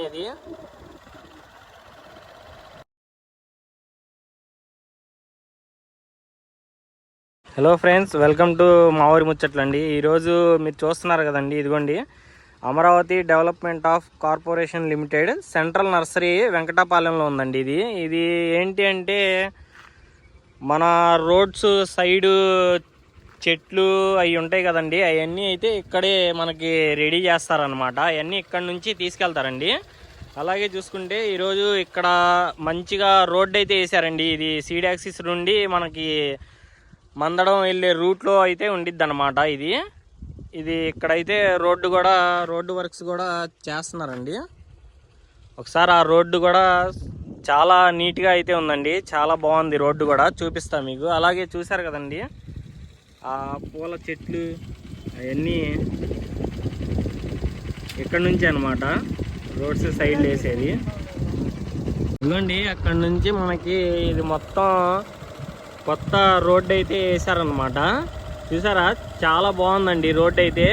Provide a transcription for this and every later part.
అనేది hello friends welcome to మా ఊరి ముచ్చట్లండి ఈరోజు మీరు చూస్తున్నారు కదండి ఇదిగోండి. Amaravati Development of Corporation Limited central nursery వెంకటాపాలెంలో ఉందండి ఇది. ఇది ఏంటి అంటే మన రోడ్స్ సైడు చెట్లు అవి ఉంటాయి కదండి అవన్నీ అయితే ఇక్కడే మనకి రెడీ చేస్తారనమాట అవన్నీ ఇక్కడ నుంచి తీసుకెళ్తారండి. అలాగే చూసుకుంటే ఈరోజు ఇక్కడ మంచిగా రోడ్ అయితే వేసారండి. ఇది సీడాక్సిస్ నుండి మనకి మందడం వెళ్ళే రూట్లో అయితే ఉండిద్ది అనమాట ఇది. ఇది ఇక్కడైతే రోడ్డు కూడా రోడ్డు వర్క్స్ కూడా చేస్తున్నారండి. ఒకసారి ఆ రోడ్డు కూడా చాలా నీట్గా అయితే ఉందండి. చాలా బాగుంది రోడ్డు కూడా చూపిస్తా మీకు. అలాగే చూశారు కదండి. ఆ పూల చెట్లు అవన్నీ ఇక్కడ నుంచి అనమాట రోడ్స్ సైడ్ వేసేది. ఇదిగోండి అక్కడ నుంచి మనకి ఇది మొత్తం కొత్త రోడ్డు అయితే వేసారనమాట చూసారా? చాలా బాగుందండి రోడ్డు అయితే.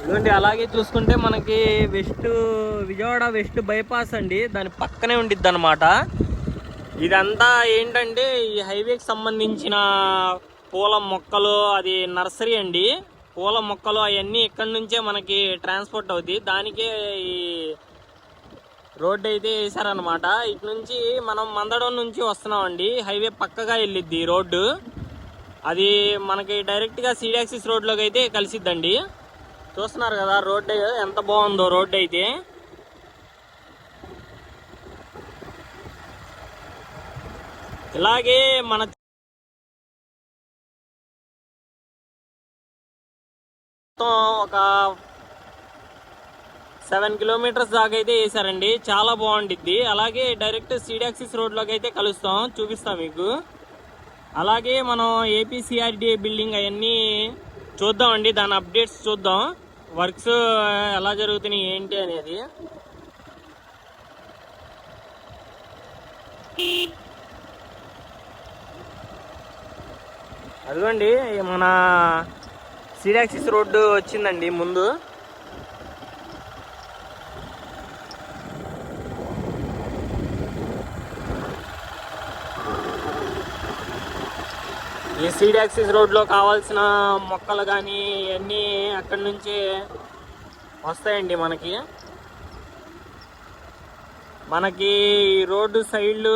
ఇదిగోండి అలాగే చూసుకుంటే మనకి వెస్ట్ విజయవాడ వెస్ట్ బైపాస్ అండి. దాని పక్కనే ఉండిద్ది అనమాట ఇదంతా ఏంటంటే ఈ హైవేకి సంబంధించిన పూల మొక్కలు అది నర్సరీ అండి. పూల మొక్కలు అవన్నీ ఇక్కడ నుంచే మనకి ట్రాన్స్పోర్ట్ అవుతాయి. దానికే ఈ రోడ్డు అయితే వేసారనమాట ఇటు నుంచి మనం మందడం నుంచి వస్తున్నామండి. హైవే పక్కగా వెళ్ళిద్ది రోడ్డు. అది మనకి డైరెక్ట్గా సీడాక్సిస్ రోడ్లోకి అయితే కలిసిద్దండి. చూస్తున్నారు కదా రోడ్డు ఎంత బాగుందో రోడ్డు అయితే. ఇలాగే మన మొత్తం ఒక సెవెన్ కిలోమీటర్స్ దాకా అయితే వేసారండి. చాలా బాగుండిద్ది. అలాగే డైరెక్ట్ సిడాక్సిస్ రోడ్లోకి అయితే కలుస్తాం. చూపిస్తాం మీకు. అలాగే మనం ఏపీసీఆర్డీఏ బిల్డింగ్ అవన్నీ చూద్దామండి. దాని అప్డేట్స్ చూద్దాం. వర్క్స్ ఎలా జరుగుతున్నాయి ఏంటి అనేది. అదిగోండి మన సీడాక్సిస్ రోడ్డు వచ్చిందండి ముందు. ఈ సీడ్ యాక్సిస్ రోడ్లో కావాల్సిన మొక్కలు కానీ ఇవన్నీ అక్కడి నుంచి వస్తాయండి మనకి. మనకి ఈ రోడ్డు సైడ్లు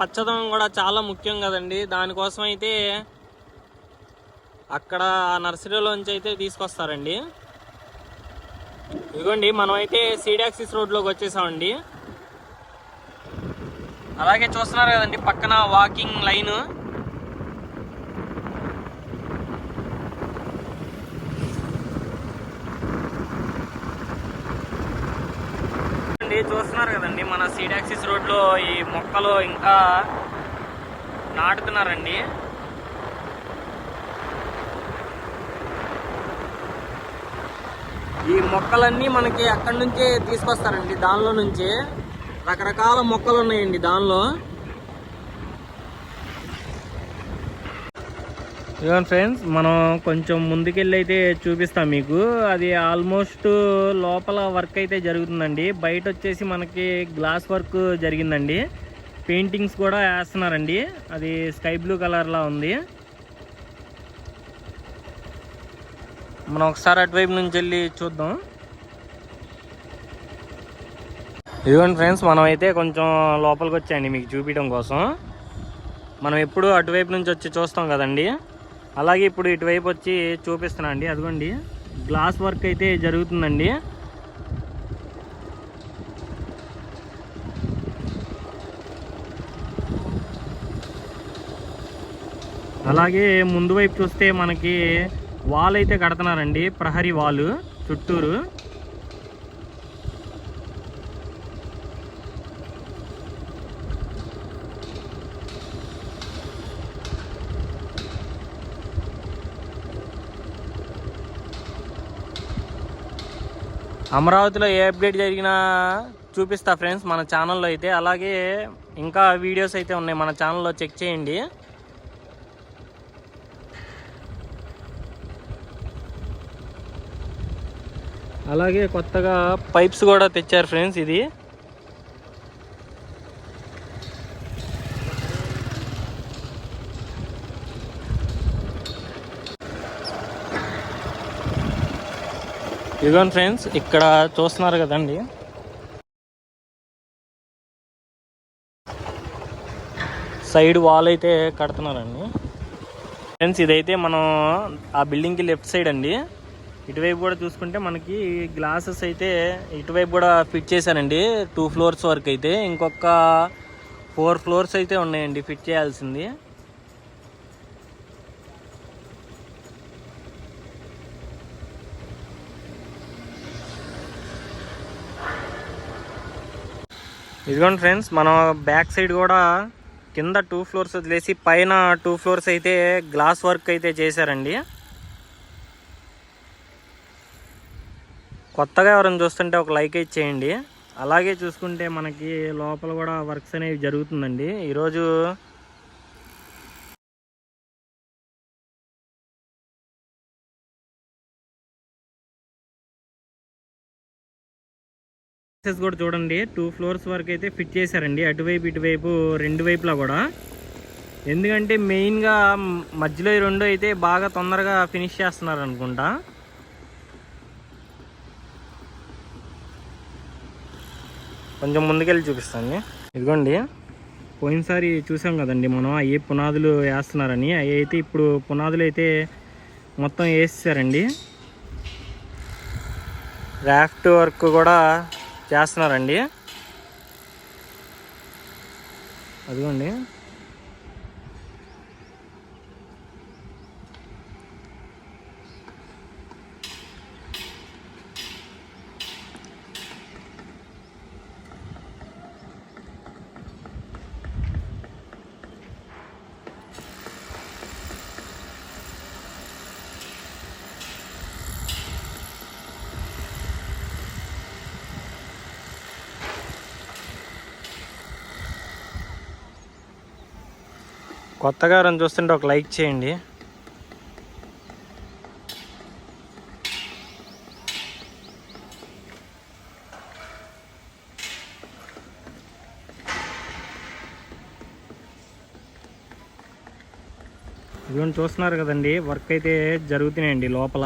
పచ్చదనం కూడా చాలా ముఖ్యం కదండి. దానికోసం అయితే అక్కడ నర్సరీలోంచి అయితే తీసుకొస్తారండి. ఇదిగోండి మనం అయితే సీడాక్సిస్ రోడ్లోకి వచ్చేసామండి. అలాగే చూస్తున్నారు కదండి పక్కన వాకింగ్ లైన్. చూస్తున్నారు కదండి మన సీడాక్సిస్ రోడ్లో ఈ మొక్కలు ఇంకా నాటుతున్నారండి. ఈ మొక్కలన్నీ మనకి అక్కడి నుంచే తీసుకొస్తారండి. దానిలో నుంచి రకరకాల మొక్కలు ఉన్నాయండి దానిలో. ఇదిగోండి ఫ్రెండ్స్ మనం కొంచెం ముందుకెళ్ళి అయితే చూపిస్తాం మీకు. అది ఆల్మోస్ట్ లోపల వర్క్ అయితే జరుగుతుందండి. బయట వచ్చేసి మనకి గ్లాస్ వర్క్ జరిగిందండి. పెయింటింగ్స్ కూడా వేస్తున్నారండి. అది స్కై బ్లూ కలర్లా ఉంది. మనం ఒకసారి అటువైపు నుంచి వెళ్ళి చూద్దాం. ఇదిగోండి ఫ్రెండ్స్ మనం అయితే కొంచెం లోపలికి వచ్చాయండి మీకు చూపించడం కోసం. మనం ఎప్పుడు అటువైపు నుంచి వచ్చి చూస్తాం కదండి. అలాగే ఇప్పుడు ఇటువైపు వచ్చి చూపిస్తున్నా అండి అదిగోండి. గ్లాస్ వర్క్ అయితే జరుగుతుందండి. అలాగే ముందు వైపు చూస్తే మనకి వాల్ అయితే కడుతున్నారండి. ప్రహరీ వాల్ చుట్టూరు. అమరావతిలో ఏ అప్డేట్ జరిగినా చూపిస్తా ఫ్రెండ్స్ మన ఛానల్లో అయితే. అలాగే ఇంకా వీడియోస్ అయితే ఉన్నాయి. మన ఛానల్లో చెక్ చేయండి. అలాగే కొత్తగా పైప్స్ కూడా తెచ్చారు ఫ్రెండ్స్ ఇది. ఇదిగోండి ఫ్రెండ్స్ ఇక్కడ చూస్తున్నారు కదండి. సైడ్ వాల్ అయితే కడుతున్నారండి. ఫ్రెండ్స్ ఇదైతే మనం ఆ బిల్డింగ్కి లెఫ్ట్ సైడ్ అండి. ఇటువైపు కూడా చూసుకుంటే మనకి గ్లాసెస్ అయితే ఇటువైపు కూడా ఫిట్ చేశానండి. టూ ఫ్లోర్స్ వరకు అయితే. ఇంకొక ఫోర్ ఫ్లోర్స్ అయితే ఉన్నాయండి ఫిట్ చేయాల్సింది. ఇదిగోండి ఫ్రెండ్స్ మనం బ్యాక్ సైడ్ కూడా కింద టూ ఫ్లోర్స్ వదిలేసి పైన టూ ఫ్లోర్స్ అయితే గ్లాస్ వర్క్ అయితే చేశారండి. కొత్తగా ఎవరైనా చూస్తుంటే ఒక లైక్ ఇచ్చేయండి. అలాగే చూసుకుంటే మనకి లోపల కూడా వర్క్స్ అనేవి జరుగుతుందండి. ఈరోజు కూడా చూడండి. టూ ఫ్లోర్స్ వరకు అయితే ఫిట్ చేశారండి. అటువైపు ఇటువైపు రెండు వైపులా కూడా. ఎందుకంటే మెయిన్గా మధ్యలో ఈ రెండు అయితే బాగా తొందరగా ఫినిష్ చేస్తున్నారు అనుకుంటా కొంచెం ముందుకెళ్ళి చూపిస్తాను. ఇదిగోండి. పోయినసారి చూసాం కదండి మనం అవి పునాదులు వేస్తున్నారని. అవి అయితే ఇప్పుడు పునాదులు అయితే మొత్తం వేసేసారండి. రాఫ్ట్ వర్క్ కూడా చేస్తున్నారండి. అదిగోండి. కొత్తగా ఎవరైనా చూస్తుంటే ఒక లైక్ చేయండి. ఇదిగోండి చూస్తున్నారు కదండి వర్క్ అయితే జరుగుతున్నాయండి లోపల.